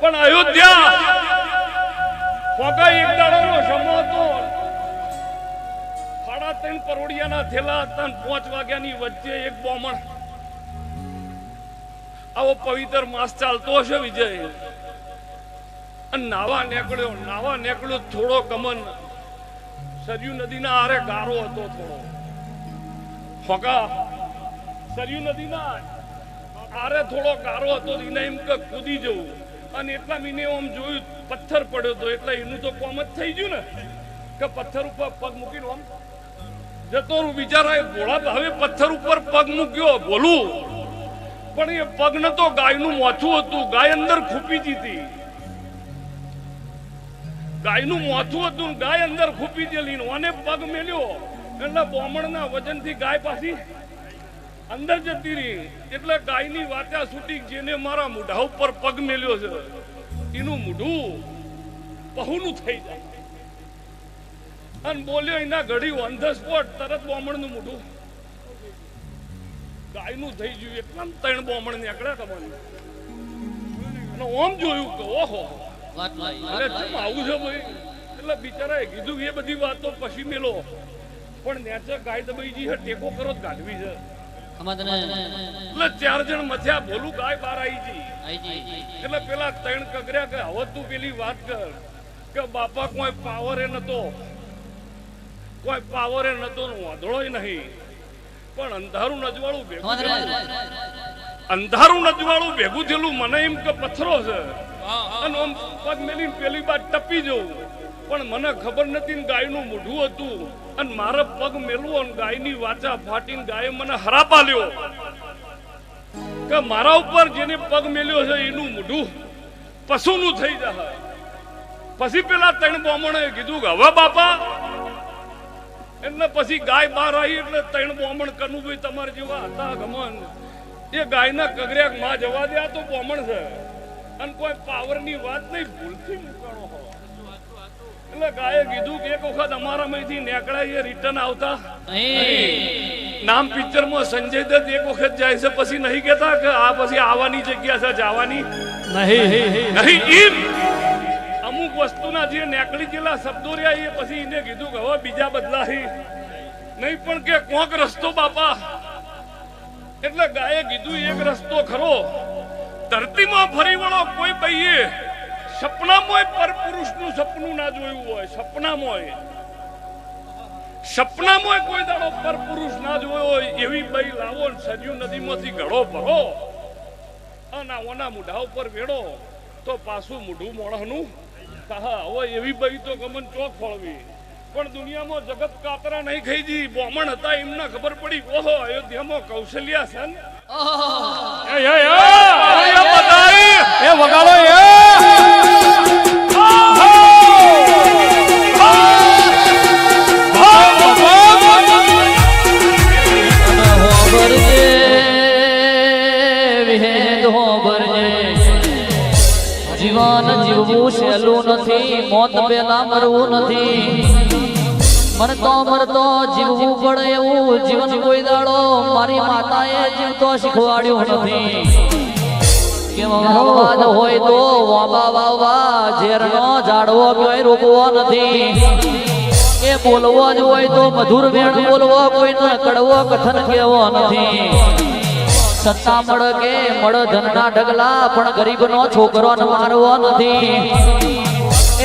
પણ અયોધ્યા ફોગા એક દાડાનો સમો હતો. સાડા ત્રણ કરોડિયાના થેલા ત્રણ પાંચ વાગ્યાની વચ્ચે એક બોમણ. આવો પવિત્ર માસ ચાલતો હશે વિજય. નાવા નીકળ્યો નાવા નીકળ્યો થોડો કમન. સરયુ નદીના આરે ગારો હતો થોડો. ફગા, સરયુ નદીના આરે થોડો ગારો હતો, એને એમ કે કૂદી જવું. અને એટલા મહિને આમ જોયું, પથ્થર પડ્યો હતો એટલે એનું તો કોમ જ થઈ ગયું ને. કે પથ્થર ઉપર પગ મૂકીને આમ. જતો એ ભોળા ભાવે પથ્થર ઉપર પગ મૂક્યો, બોલું. પણ એ પગ ન તો ગાયનું મોથું હતું, ગાય અંદર ખૂપી જીતી ગાયનું મોથું હતું ગાય અંદર ખૂપી જેલી ને ઓને પગ મેલ્યો. એટલે બોમણના વજનથી ગાય પાછી અંદર જતી રહી. એટલે ગાયની વાત્યા છૂટી જેને મારા મોઢા ઉપર પગ મેલ્યો છે એનું મોઢું પહુનું થઈ જાય. અને બોલ્યો એના ઘડી ઓન ધ સ્પોટ તરત બોમણનું મોઢું. ગાયનું થઈ ગયું એકદમ ત્રણ બોમણ નીકળ્યા તમારી. અને ઓમ જોયું કે ઓહો અરે કેમ આવું. છે ભાઈ? એટલે બિચારાએ કીધું એ બધી વાતો પછી મેલો. પણ નેચર ગાય દબાઈ છે ટેકો કરો જ ગાઢવી છે. એટલે ચાર જણ મથ્યા બોલું ગાય બાર આવી ગઈ. એટલે પેલા ત્રણ કગર્યા કે હવે તું પેલી વાત કર કે બાપા કોઈ પાવર એ નતો. કોઈ પાવર નતો વાંધળોય નહીં. પણ અંધારું નજવાળું ભેગું થયેલું. અંધારું નજવાળું ભેગું થયેલું મને એમ કે પથ્થરો છે. અને આમ પગ મેલીને પેલી બાદ ટપી જવું. પણ મને ખબર નથી ને ગાયનું મોઢું હતું. અને મારે પગ મેલવો અને ગાયની વાચા ફાટીને ગાય મને હરાપા લ્યો કે મારા ઉપર જેને પગ મેલ્યો છે એનું મોઢું પશુનું થઈ જાય. પછી પેલા ત્રણ બોમણે કીધું કે હવે બાપા એટલે પછી ગાય બહાર આવી એટલે ત્રણ બોમણ કનુભાઈ તમારે જેવા હતા ગમન. એ ગાયના કગર્યા માં જવા દે, આ તો બ્રાહ્મણ છે. અને કોઈ પાવરની વાત નહીં, ભૂલથી મૂકવાનો હો. એટલે ગાયે કીધું કે એક વખત અમારામાંથી નીકળાય એ રિટર્ન આવતા નામ પિક્ચરમાં સંજય દત્ત એક વખત જાય છે પછી નહીં કેતા કે આ પછી આવવાની જગ્યા છે જવાની? નહીં. ઈમ અમુક વસ્તુના જે નેકળી ગયેલા શબ્દો રહ્યા એ પછી એને કીધું કે હવે બીજા બદલાહી. નહીં પણ કે કોક રસ્તો બાપા. એટલે ગાયે કીધું એક રસ્તો ખરો. ધરતીમાં ફરી વળો કોઈ બઈએ સપનામાં પર પુરુષનું સપનું ના જોયું હોય સપનામાં સપનામાં કોઈ દાડો પર પુરુષ ના જોયો હોય એવી બઈ લાવો ને સરયુ નદીમાંથી ઘડો ભરો અને ઓના મુઢા ઉપર વેડો તો પાછું મુઢું મોણસનું હા હવે એવી બઈ તો ગમન ચોક ફળવી. પણ દુનિયામાં જગત કાતરા નહીં ખાઈ જી બોમણ હતા એમને ખબર પડી ઓહો અયોધ્યામાં કૌશલ્યા છે ને. જીવન જીવવું સહેલું નથી, મોત પેલા મરવું નથી. મરતો મરતો જીવવું પડે એવું, જીવન કોઈ દાડો મારી માતાએ જીવતો શીખવાડ્યું નથી. હોય તો વાબા વાવા ઝેરનો ઝાડવો કોઈ રોકવો નથી. એ બોલવો જ હોય તો મધુર વેણ બોલવો, કોઈનો કડવો કથન કહેવો નથી. સત્તા કે મળ ધનના ઢગલા, પણ ગરીબનો છોકરો મારવો નથી.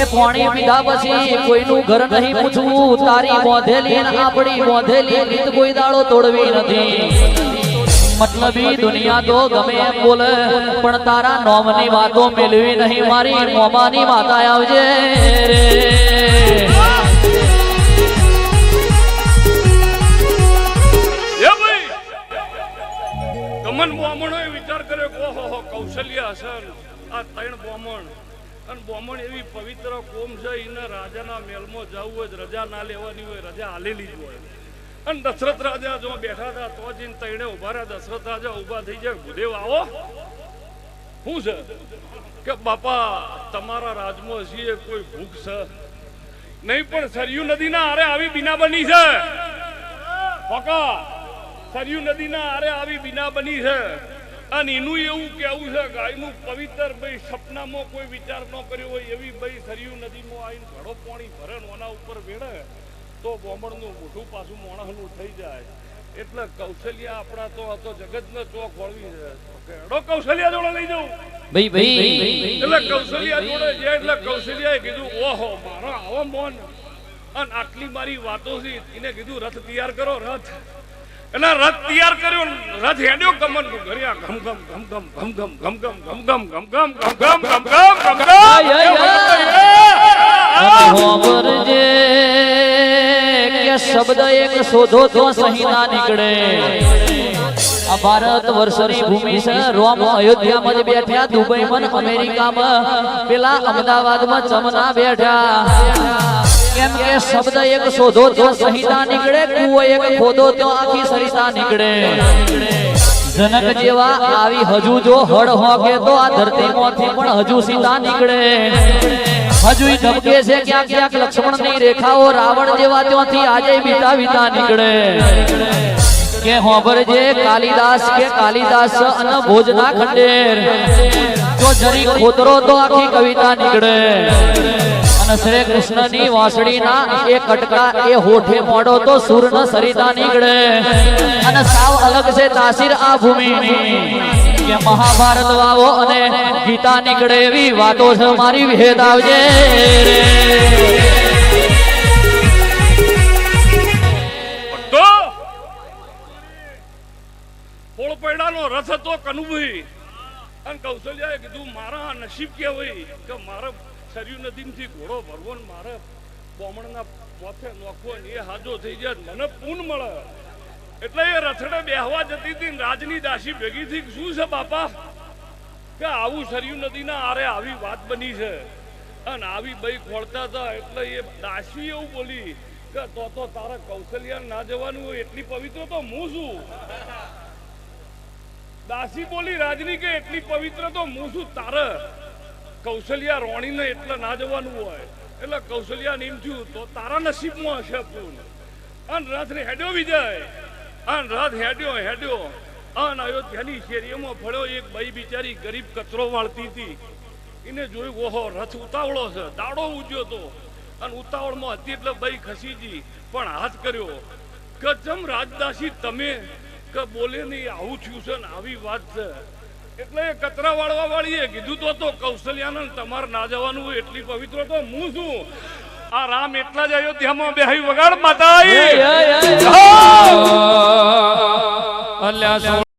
એ પાણી પીધા પછી કોઈનું ઘર નહીં પૂછવું, તારી મોધેલી ને આપણી મોધેલી રીત કોઈ દાડો તોડવી નથી. મતલબી દુનિયા તો ગમે એમ બોલે, પણ તારા નોમની વાતો મેળવી નહીં, મારી મોમાની માતા આવજે રે. કૌશલ્ય આ ત્રણ બ્રાહ્મણ અને બ્રાહ્મણ એવી પવિત્ર કોમ છે, એને રાજાના મેલમાં જવું હોય, રજા ના લેવાની હોય, રજા આલેલી જ હોય. અને દશરથ રાજા જો બેઠા હતા, તો જઈને તૈણે ઊભા રહ્યા. દશરથ રાજા ઊભા થઈ જાય ભૂદેવ આવો. શું છે? કે બાપા, તમારા રાજમાં છીએ કોઈ ભૂખ છે? નહીં, પણ સરયુ નદીના આરે આવી બીના બની છે. પકા સરયુ નદીના આરે આવી બીના બની છે. અને એનું એવું કેવું છે ગાયનું પવિત્ર ભાઈ સપનામાં કોઈ વિચાર ન કર્યો હોય એવી ભાઈ સરયુ નદીમાં આવીને ઘડો પાણી ભરે ઓના ઉપર વેડે તો બોમણનું મોઢું પાછું મોણસનું થઈ જાય. એટલે કૌશલ્યા આપણા તો આ તો જગતનો ચોક વળવી છે. કે કૌશલ્યા જોડે લઈ જાઉં. ભાઈ ભાઈ એટલે કૌશલ્યા જોડે જે એટલે કૌશલ્યાએ કીધું ઓહો મારો આવો મોન. અને આટલી મારી વાતો છે એને કીધું રથ તૈયાર કરો રથ. એટલે રથ તૈયાર કર્યો ને રથ હેડ્યો કમન ઘર્યા ઘમ ઘમ ઘમ ઘમ ઘમ ઘમ ઘમ ઘમ ઘમ ઘમ ઘમ ઘમ ઘમ ઘમ ઘમ ઘમ ઘમ શબ્દ એક શોધો તો સહિતા નીકળે આ ભારત વર્ષની ભૂમિ છે રોમ અયોધ્યામાં બેઠ્યા દુબઈમાં ને અમેરિકામાં પેલા અમદાવાદમાં ચમના બેઠા કેમ કે શબ્દ એક શોધો તો સહિતા નીકળે, કુવો એક ખોદો તો આખી સરિતા નીકળે. જનક જેવા આવી હજુ જો હળ હોકે તો આ ધરતીમાંથી પણ હજુ સીતા નીકળે. હજુ ધમકે છે ક્યાંક ક્યાંક લક્ષ્મણની રેખાઓ રાવણ જેવા ત્યાંથી આજે બીતા વિતા નીકળે. કે હોબરજે કાલિદાસ કે કાલિદાસ અને ભોજના ખંડેર. જો જરી ખોતરો તો આખી કવિતા નીકળે. અને શ્રી વાંસળીના એ કટકા એ હોઠે મોડો તો સુર સરિતા નીકળે. અને સાવ અલગ છે તાસીર આ ભૂમિની કે મહાભારત વાવો અને ગીતા નીકળે એવી વાતો છે, મારી ભેદ આવજે પોળ રથ હતો કનુભાઈ. અને કૌશલ્યાએ કીધું, મારા નસીબ કેવાય કે મારે સરયુ નદીમાંથી ઘોડો ભરવો ને મારે બોમણના પોથે નોખવો એ હાજો થઈ જાય મને પૂન મળે. એટલે એ રથડે બેહવા જતી હતી રાજની દાસી ભેગી થઈ શું છે બાપા? કે આવું સરયુ નદીના આરે આવી વાત બની છે. અને આવી બઈ ખોળતા હતા એટલે એ દાસી એવું બોલી કે તો તો તારે કૌશલ્યા ના જવાનું હોય એટલી પવિત્ર તો હું છું. દાસી બોલી, રાજની કે એટલી પવિત્ર તો હું છું, તારે કૌશલ્યા રોણીને એટલે ના જવાનું હોય. એટલે કૌશલ્યા નીમ થયું, તો તારા નસીબમાં હશે પૂન. અન રથ હેડ્યો વિજય. અન રથ હેડ્યો હેડ્યો. અન અયોધ્યાની શેરીઓમાં ફળ્યો એક બાઈ બિચારી ગરીબ કચરો વાળતી હતી. એને જોયું, ઓહો, રથ ઉતાવળો છે. દાડો ઉજ્યો તો. અને ઉતાવળમાં હતી એટલે બાઈ ખસીજી પણ હાથ કર્યો. કે જમ રાજદાસી, તમે કે બોલે નહીં, આવું થયું છે ને? આવી વાત છે. એટલે એ કચરા વાળવા વાળીએ કીધું તો તો કૌશલ્યાનંદ તમારે ના જવાનું એટલી પવિત્ર તો હું છું. આ રામ એટલા જ અયોધ્યામાં બેહી વગાડ માતા અલ્યા